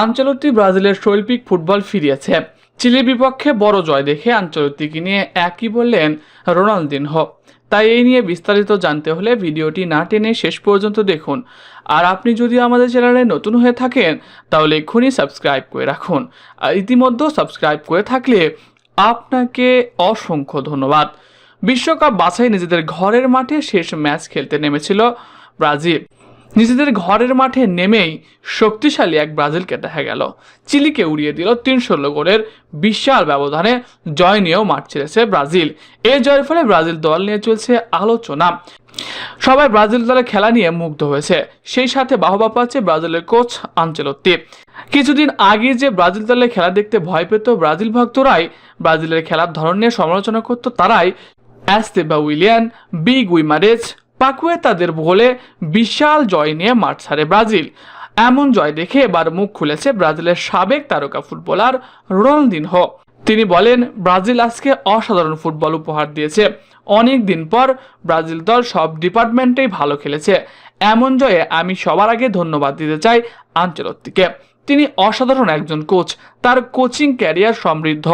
আঞ্চলতি ব্রাজিলের শৈল্পিক ফুটবল ফিরিয়েছে। চিলির বিপক্ষে বড় জয় দেখে আঞ্চলতিকে নিয়ে একই বললেন রোনালদিনহো। তাই এই নিয়ে বিস্তারিত জানতে হলে ভিডিওটি না টেনে শেষ পর্যন্ত দেখুন। আর আপনি যদি আমাদের চ্যানেলে নতুন হয়ে থাকেন, তাহলে এক্ষুনি সাবস্ক্রাইব করে রাখুন। আর ইতিমধ্যে সাবস্ক্রাইব করে থাকলে আপনাকে অসংখ্য ধন্যবাদ। বিশ্বকাপ বাছাই নিজেদের ঘরের মাঠে শেষ ম্যাচ খেলতে নেমেছিল ব্রাজিল। নিজেদের ঘরের মাঠে নেমেই শক্তিশালী এক ব্রাজিলকে দেখা গেল। চিলিকে উড়িয়ে দিল তিন ষোলো গোলের বিশাল ব্যবধানে জয় নিয়েও মাঠ ছেড়েছে ব্রাজিল। এই জয়ের ফলে ব্রাজিল দল নিয়ে চলছে আলোচনা। সবাই ব্রাজিল দলের খেলা নিয়ে মুগ্ধ হয়েছে। সেই সাথে বাহবা পাচ্ছে ব্রাজিলের কোচ আঞ্চলত্তি। কিছুদিন আগে যে ব্রাজিল দলের খেলা দেখতে ভয় পেত ব্রাজিল ভক্তরাই, ব্রাজিলের খেলার ধরন নিয়ে সমালোচনা করত তারাই। অ্যাস্তেবা উইলিয়ান, বিগ উইমারেজ পাকুয়ে তাদের বলে বিশাল জয় নিয়ে মাঠ ছাড়ে ব্রাজিল। এমন জয় দেখে এবার মুখ খুলেছে ব্রাজিলের সাবেক তারকা ফুটবলার রোনালদিনহো। তিনি বলেন, ব্রাজিল আজকে অসাধারণ ফুটবল উপহার দিয়েছে। অনেক দিন পর ব্রাজিল দল সব ডিপার্টমেন্টেই ভালো খেলেছে। এমন জয়ে আমি সবার আগে ধন্যবাদ দিতে চাই আঞ্চলত্তিকে। তিনি অসাধারণ একজন কোচ। তার কোচিং ক্যারিয়ার সমৃদ্ধ।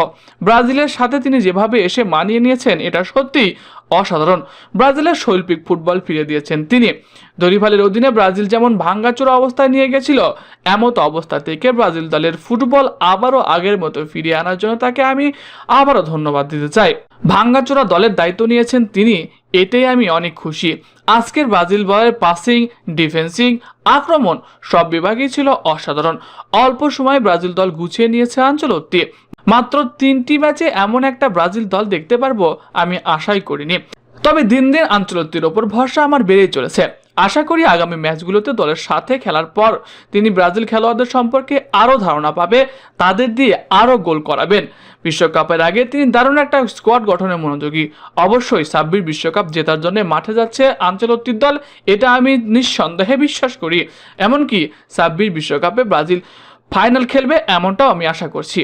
ব্রাজিলের সাথে তিনি যেভাবে এসে মানিয়ে নিয়েছেন, এটা সত্যিই অসাধারণ। ব্রাজিলের শৈল্পিক ফুটবল ফিরে দিয়েছেন তিনি। দরিভালের অধীনে ব্রাজিল যেমন ভাঙ্গাচোরা অবস্থায় নিয়ে গেছিল, এমত অবস্থা থেকে ব্রাজিল দলের ফুটবল আবারও আগের মতো ফিরিয়ে আনার জন্য তাকে আমি আবারও ধন্যবাদ দিতে চাই। ভাঙ্গাচোরা দলের দায়িত্ব নিয়েছেন তিনি, এতেই আমি অনেক খুশি। আজকের ব্রাজিল বলের পাসিং ডিফেন্সিং আক্রমণ সব বিভাগেই ছিল অসাধারণ। অল্প সময়ে ব্রাজিল দল গুছিয়ে নিয়েছে আঞ্চলত্তি। মাত্র তিনটি ম্যাচে এমন একটা ব্রাজিল দল দেখতে পারব আমি আশাই করিনি। তবে দিন দিন আঞ্চলত্তির ওপর ভরসা আমার বেড়েই চলেছে। আশা করি আগামী ম্যাচগুলোতে দলের সাথে খেলার পর তিনি ব্রাজিল খেলোয়াড়দের সম্পর্কে আরও ধারণা পাবে, তাদের দিয়ে আরও গোল করাবেন। বিশ্বকাপের আগে তিনি দারুণ একটা স্কোয়াড গঠনে মনোযোগী। অবশ্যই ছাব্বিশ বিশ্বকাপ জেতার জন্য মাঠে যাচ্ছে আঞ্চলত্তির দল, এটা আমি নিঃসন্দেহে বিশ্বাস করি। এমনকি ছাব্বিশ বিশ্বকাপে ব্রাজিল ফাইনাল খেলবে এমনটাও আমি আশা করছি।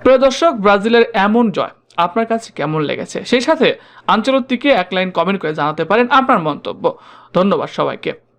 প্রিয় দর্শক, ব্রাজিলের এমন জয়। আপনার কাছে কেমন লেগেছে? সেই সাথে আঞ্চলত্তিকে এক লাইন কমেন্ট করে জানাতে পারেন আপনার মন্তব্য। ধন্যবাদ সবাইকে।